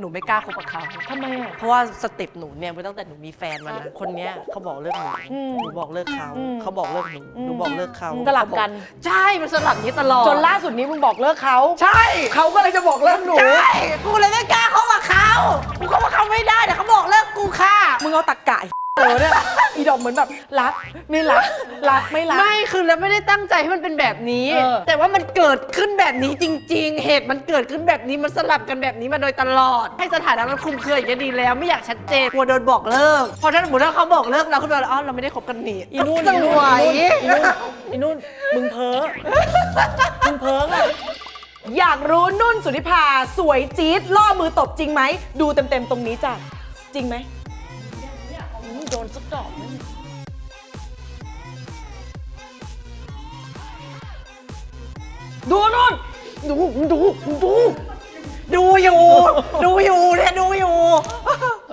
หนูไม่กล้าคบกับเขาทำไมอะเพราะว่าสเต็ปหนูเนี่ยมาตั้งแต่หนูมีแฟนมานะคนเนี้ยเขาบอกเลิกหนูอืมหนูบอกเลิกเขาอืมเขาบอกเลิกหนูหนูบอกเลิกเขาสลับกัน ใช่มันสลับนี้ตลอดจนล่าสุดนี้มึงบอกเลิกเขาใช่เขาก็เลยจะบอกเลิกหนู ใช่กูเลยไม่กล้าคบกับเขากูคบกับเขาไม่ได้แต่เขาบอกเลิกกูค่ะมึงเอาตะกะเออเนี่ยอีดอกเหมือนแบบรักไม่รักรักไม่รัก ไม่คือแล้วไม่ได้ตั้งใจให้มันเป็นแบบนี้ เออ แต่ว่ามันเกิดขึ้นแบบนี้จริง ๆ เหตุมันเกิดขึ้นแบบนี้มันสลับกันแบบนี้มาโดยตลอด ให้สถานะมันคลุมเครืออย่างนี้ยดีแล้วไม่อยากชัดเจนกลัวโดนบอกเลิกพอถ้าสมมติว่าเขาบอกเลิกเราคุณบอกอ๋อเราไม่ได้คบกันนี่อีนู่นสอีนู่นวยอีนู่นอีนู่นมึงเพ้อมึงเพ้ออะอยากรู้นุ่นสุธิภาสวยจี๊ดล่อมือตบจริงไหมดูเต็มๆตรงนี้จ้ะจริงไหม อืมโดนสักด